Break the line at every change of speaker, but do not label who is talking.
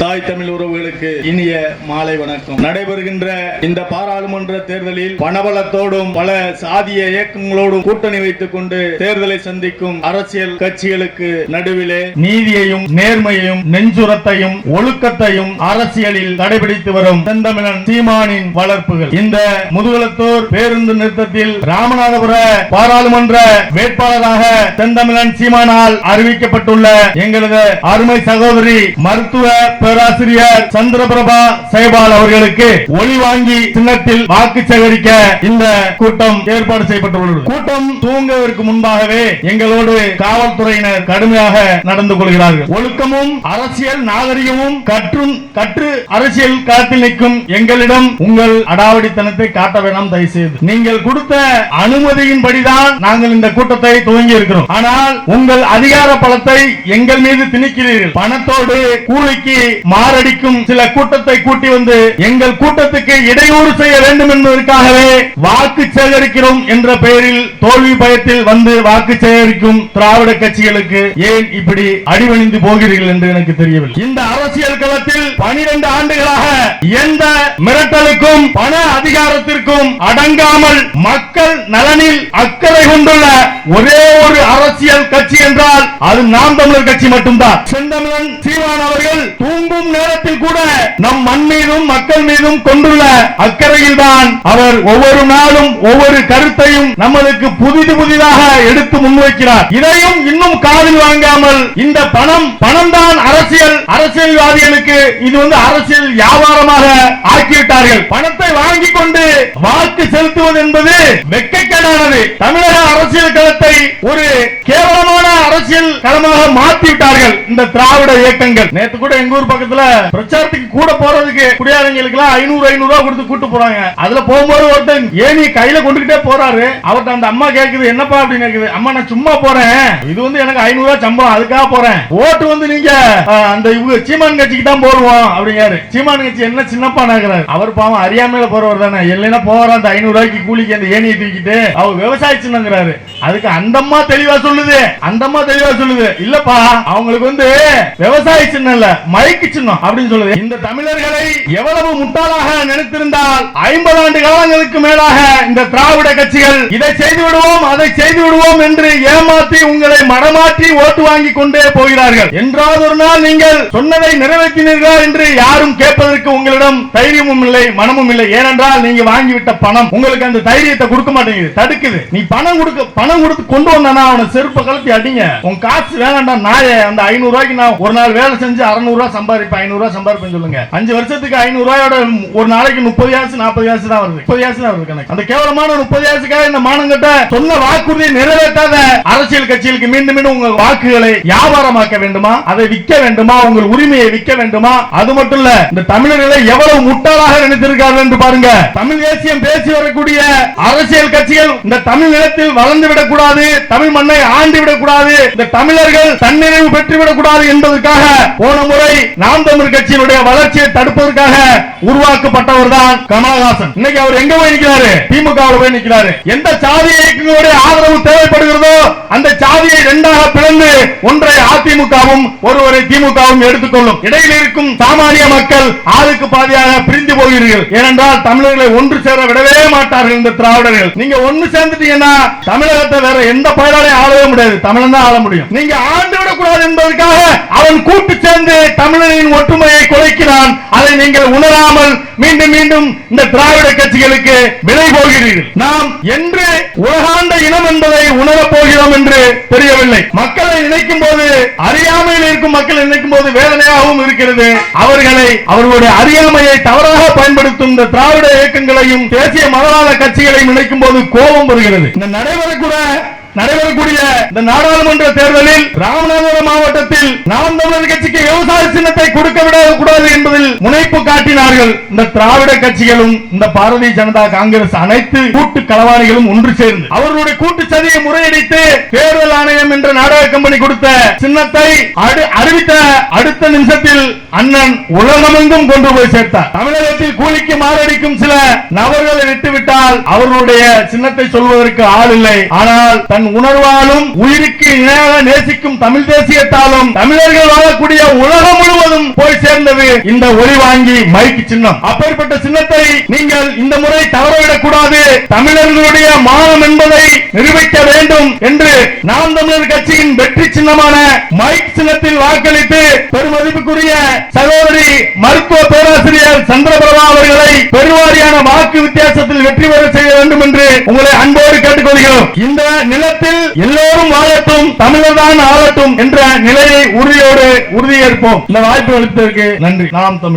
தாய் தமிழ் உறவுகளுக்கு இனிய மாலை வணக்கம். நடைபெறுகின்ற இந்த பாராளுமன்ற தேர்தலில் பணபலத்தோடும் பல சாதிய இயக்கங்களோடும் கூட்டணி வைத்துக் கொண்டு தேர்தலை சந்திக்கும் அரசியல் கட்சிகளுக்கு நடுவிலே நீதியையும் நேர்மையையும் நெஞ்சுரத்தையும் ஒழுக்கத்தையும் அரசியலில் கடைபிடித்து வரும் செந்தமிழன் சீமானின் வளர்ப்புகள். இந்த முதுகுளத்தூர் பேருந்து நிறுத்தத்தில் ராமநாதபுர பாராளுமன்ற வேட்பாளராக செந்தமிழன் சீமானால் அறிவிக்கப்பட்டுள்ள எங்களது அருமை சகோதரி மருத்துவ பேராசிரியர் சந்திரபிரபா சைபால் அவர்களுக்கு ஒளி வாங்கி சின்னத்தில் வாக்கு சேகரிக்க இந்த கூட்டம் ஏற்பாடு செய்யப்பட்டுள்ளது. கூட்டம் தூங்குவதற்கு முன்பாகவே எங்களோடு காவல்துறையினர் கடுமையாக நடந்து கொள்கிறார்கள். ஒழுக்கமும் அரசியல் நாகரிகமும் கற்றும் கற்று அரசியல் களத்தில் நிற்கும் எங்களிடம் உங்கள் அடாவடித்தனத்தை காட்ட வேண்டாம் தயவு செய்து நீங்கள் கொடுத்த அனுமதியின்படிதான் நாங்கள் இந்த கூட்டத்தை துவங்கி இருக்கிறோம். ஆனால் உங்கள் அதிகார பலத்தை எங்கள் மீது திணிக்கிறீர்கள். பணத்தோடு கூலிக்கு மாரடிக்கும் சில கூட்டத்தை கூட்டி வந்து எங்கள் கூட்டத்துக்கு இடையூறு செய்ய வேண்டும் என்பதற்காகவே வாக்கு சேகரிக்கிறோம் என்ற பெயரில் தோல்வி பயத்தில் வந்து வாக்கு சேகரிக்கும் திராவிட கட்சிகளுக்கு ஏன் இப்படி அடிவணிந்து போகிறீர்கள் என்று எனக்கு தெரியவில்லை. இந்த அரசியல் களத்தில் பனிரெண்டு ஆண்டுகளாக எந்த மிரட்டலுக்கும் பண அதிகாரத்திற்கும் அடங்காமல் மக்கள் நலனில் அக்கறை கொண்டுள்ள ஒரே ஒரு அரசியல் கட்சி என்றால் அது நாம் தமிழர் கட்சி மட்டும்தான். செந்தமிழன் சீமான் அவர்கள் தூங்க தூங்கும் நேரத்தில் கூட நம் மண் மீதும் மக்கள் மீதும் கொண்டுள்ள அக்கறையில் தான் அவர் ஒவ்வொரு நாளும் ஒவ்வொரு கருத்தையும் நம்மளுக்கு புதிது புதிதாக எடுத்து முன்வைக்கிறார். இதையும் இன்னும் காதில் வாங்காமல் இந்த பணம் பணம் தான் அரசியல். அரசியல்வாதிகளுக்கு இது வந்து அரசியல் வியாபாரமாக ஆக்கிவிட்டார்கள். பணத்தை வாங்கி கொண்டு வாக்கு செலுத்துவது என்பது வெட்கக்கேடானது. தமிழக அரசியல் களத்தை ஒரு கேவலம் அரசியல் களமாக மாற்றி விட்டார்கள் இந்த திராவிட இயக்கங்கள். நேத்து கூட எங்க ஊர் பக்கத்துல பிரச்சாரத்துக்கு கூட போறதுக்கு குடியாரங்களுக்கு எல்லாம் ஐநூறு ஐநூறு ரூபா கொடுத்து கூட்டு போறாங்க. அதுல போகும்போது ஒருத்தன் ஏனி கையில கொண்டுகிட்டே போறாரு. அவர்ட்ட அந்த அம்மா கேக்குது என்னப்பா? அப்படின்னு கேக்குது. அம்மா நான் சும்மா போறேன். இது வந்து எனக்கு ஐநூறு ரூபாய் சம்பளம். அதுக்காக போறேன். ஓட்டு வந்து நீங்க அந்த இவங்க சீமான் கட்சிக்கு தான் போடுவோம் அப்படிங்காரு சீமான் கட்சி என்ன சின்னப்பா நாக்குறாரு அவர் பாவம் அறியாமையில போறவர் தானே. இல்லைன்னா போற அந்த ஐநூறு ரூபாய்க்கு கூலிக்கு அந்த ஏனியை தூக்கிட்டு? அவர் விவசாய சின்னங்கிறாரு. அதுக்கு அந்த அம்மா தெளிவா சொல்லுது. அந்த அம்மா தெளிவா சொல்லுது இல்லப்பா அவங்களுக்கு வந்து விவசாய சின்னம் இல்ல மைக்கு சின்னம் அப்படின்னு சொல்லுது. இந்த தமிழர்களை எவ்வளவு முட்டாளாக நினைத்திருந்தால் ஐம்பது ஆண்டு காலங்களுக்கு மேலாக இந்த திராவிட கட்சிகள் இதை செய்து விடுவோம் அதை செய்து விடுவோம் என்று ஏமாற்றி உங்களை மடமாற்றி ஓட்டு வாங்கி கொண்டே போகிறார்கள். என்றாவது ஒரு நாள் நீங்கள் சொன்னதை நிறைவேற்றினீர்களா என்று யாரும் கேட்பதற்கு உங்களிடம் தைரியமும் இல்லை மனமும் இல்லை. ஏனென்றால் நீங்க வாங்கிவிட்ட பணம் உங்களுக்கு அந்த தைரியத்தை கொடுக்க மாட்டேங்குது தடுக்குது. நீ பணம் கொடுக்க பணம் கொடுத்து கொண்டு வந்தானா அவனை செருப்ப கலத்தி அடிங்க. உன் காசு வேணாண்டா நாயே. அந்த ஐநூறு ரூபாய்க்கு நான் ஒரு நாள் வேலை செஞ்சு அறுநூறு ரூபாய் சம்பாதிப்பேன். ஐநூறு ரூபாய் சம்பாதிப்பேன் சொல்லுங்க. அஞ்சு வருஷத்துக்கு ஐநூறு ரூபாயோட ஒரு நாளைக்கு முப்பது காசு நாற்பது காசு தான் வருது. முப்பது காசு தான் வருது கணக்கு. அந்த கேவலமான முப்பது காசுக்காக இந்த மானங்கிட்ட சொன்ன வாக்குறுதியை நிறைவேற்றாத அரசியல் கட்சிகளுக்கு மீண்டும் மீண்டும் உங்க வாக்குகளை வியாபாரமாக்க வேண்டுமா? அதை விற்க வேண்டுமா? உங்கள் உரிமையை விற்க வேண்டுமா? அது மட்டும் இல்ல இந்த தமிழர்களை எவ்வளவு முட்டாளாக நினைத்திருக்கார்கள் என்று பாருங்க. தமிழ் தேசியம் பேசி வரக்கூடிய அரசியல் கட்சிகள் இந்த தமிழ் நிலத்தில் வளர்ந்து விடக்கூடாது தமிழ் மண்ணை ஆண்டு விடக்கூடாது. இந்த தமிழர்கள் தன்னிறைவு பெற்று விடக்கூடாது என்பதற்காக போன முறை நாம் தமிழ் கட்சியினுடைய வளர்ச்சியை தடுப்பதற்காக உருவாக்கப்பட்டவர் தான் கமலஹாசன். இன்னைக்கு அவர் எங்க போய் நிற்கிறாரு திமுக போய் நிற்கிறாரு எந்த சாதி இயக்கங்களுடைய ஆதரவு தேவைப்படுகிறதோ அந்த சாதியை இரண்டாக பிளந்து ஒன்றை அதிமுகவும் ஒருவரை திமுகவும் எடுத்துக்கொள்ளும். இடையில் இருக்கும் சாமானிய மக்கள் ஆளுக்கு பாதியாக பிரிந்து போகிறீர்கள். ஏனென்றால் தமிழர்களை ஒன்று சேர விடவே மாட்டார்கள் இந்த திராவிடர்கள். நீங்க ஒண்ணு சேர்ந்துட்டீங்கன்னா தமிழகத்தை வேற எந்த பயனாலையும் ஆளவே முடியாது. தமிழன் தான் ஆள முடியும். நீங்க ஆண்டு விடக்கூடாது என்பதற்காக அவன் கூட்டு சேர்ந்து தமிழரின் ஒற்றுமையை குலைக்கிறான். அதை நீங்கள் உணராமல் மீண்டும் மீண்டும் இந்த திராவிட கட்சிகளுக்கு விலை போகிறீர்கள். நாம் என்று உலகாண்ட இனம் என்பதை உணரப் போகிறோம் என்று தெரியவில்லை. மக்களை நினைக்கும் போது அறியாமையில் இருக்கும் மக்களை நினைக்கும் போது வேதனையாகவும் இருக்கிறது. அவர்களை அவர்களுடைய அறியாமையை தவறாக பயன்படுத்தும் இந்த திராவிட இயக்கங்களையும் தேசிய மதவாத கட்சிகளையும் நினைக்கும் போது கோபம் வருகிறது. இந்த நடைபெறக்கூட நடைபெறக்கூடிய இந்த நாடாளுமன்ற தேர்தலில் ராமநாதபுரம் மாவட்டத்தில் நாம் தமிழர் கட்சிக்கு விவசாய சின்னத்தை கொடுக்க விடக்கூடாது என்பதில் முனைப்பு காட்டினார்கள். இந்த திராவிட கட்சிகளும் இந்த பாரதிய ஜனதா காங்கிரஸ் அனைத்து கூட்டு களவாணிகளும் ஒன்று சேர்ந்து. அவர்களுடைய கூட்டு சதியை முறையடித்து தேர்தல் ஆணையம் என்ற நாடக கம்பெனி கொடுத்த சின்னத்தை அறிவித்த அடுத்த நிமிஷத்தில் அண்ணன் உலகமெங்கும் கொண்டு போய் சேர்த்தார். தமிழகத்தில் கூலிக்கு மாரடிக்கும் சில நபர்களை விட்டுவிட்டால் அவர்களுடைய சின்னத்தை சொல்வதற்கு ஆள் இல்லை. ஆனால் தன் தன் உணர்வாலும் உயிருக்கு இணையாக நேசிக்கும் தமிழ் தேசியத்தாலும் தமிழர்கள் வாழக்கூடிய உலகம் முழுவதும் போய் சேர்ந்தது இந்த ஒளி வாங்கி மைக்கு சின்னம். அப்பேற்பட்ட சின்னத்தை நீங்கள் இந்த முறை தவறவிடக் கூடாது தமிழர்களுடைய மானம் என்பதை நிரூபிக்க வேண்டும் என்று நாம் தமிழர் கட்சியின் வெற்றி சின்னமான மைக் சின்னத்தில் வாக்களித்து பெருமதிப்புக்குரிய சகோதரி மருத்துவ பேராசிரியர் சந்திரபிரபா அவர்களை பெருவாரியான வாக்கு வித்தியாசத்தில் வெற்றி பெற செய்ய வேண்டும் என்று உங்களை அன்போடு கேட்டுக்கொள்கிறோம் இந்த நிலத்தில் எல்லோரும் வாழட்டும் தமிழர் தான் ஆளட்டும் என்ற நிலையை உறுதியோடு உறுதியேற்போம். இந்த வாய்ப்பு அளித்ததற்கு நன்றி. நாம் தமிழர்.